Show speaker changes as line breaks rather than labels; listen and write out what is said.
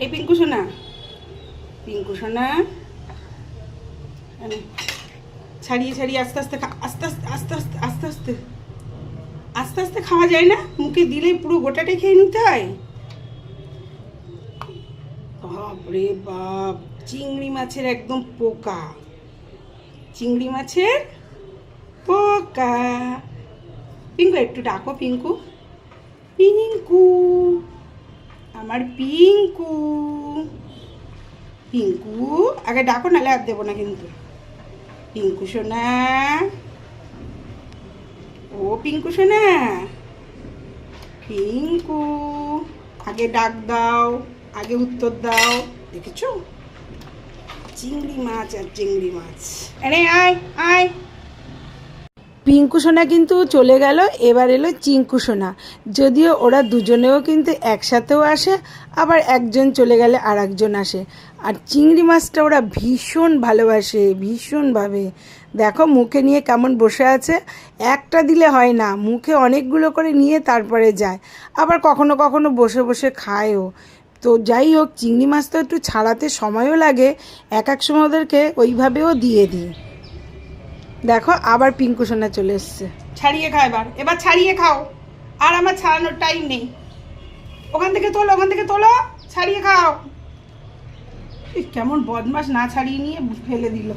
এই পিঙ্কু সোনা। পিঙ্কু সোনা। ছাড়িয়ে ছাড়িয়ে আস্তে আস্তে আস্তে আস্তে আস্তে আস্তে আস্তে আস্তে। আস্তে আস্তে খাওয়া যায় না? মুখে দিলেই পুরো গোটাটাই খেয়ে নিতে হয়? বাপরে বাপ, চিংড়ি মাছের একদম পোকা। চিংড়ি মাছের পোকা। পিঙ্কু, একটু ডাকো পিঙ্কু। পিঙ্কু। আমার পিঙ্কু। পিঙ্কু, আগে ডাকো, নাহলে আর দেবো না কিন্তু। পিঙ্কু সোনা। ও পিঙ্কু সোনা। পিঙ্কু, আগে ডাক দাও, আগে উত্তর দাও। দেখেছ? চিংড়ি মাছ আর চিংড়ি মাছ। আরে আয় আয়। পিঙ্কু সোনা কিন্তু চলে গেল, এবার এলো চিঙ্কু সোনা। যদিও ওরা দুজনেও কিন্তু একসাথেও আসে, আবার একজন চলে গেলে আর একজন আসে। আর চিংড়ি মাছটা ওরা ভীষণ ভালোবাসে, ভীষণভাবে। দেখো মুখে নিয়ে কেমন বসে আছে, একটা দিলে হয় না, মুখে অনেকগুলো করে নিয়ে তারপরে যায়। আবার কখনো কখনো বসে বসে খায়ও। তো যাই হোক, চিংড়ি মাছ তো একটু ছাড়াতে সময়ও লাগে, এক এক সময় ওদেরকে ওইভাবেও দিয়ে দিই। দেখো, আবার পিঙ্কু সোনা চলে এসছে। ছাড়িয়ে খাও এবার। এবার ছাড়িয়ে খাও। আর আমার ছাড়ানোর টাইম নেই। ওখান থেকে তোলো, ওখান থেকে তোলো। ছাড়িয়ে খাও। কেমন বদমাস না ছাড়িয়ে নিয়ে ফেলে দিল।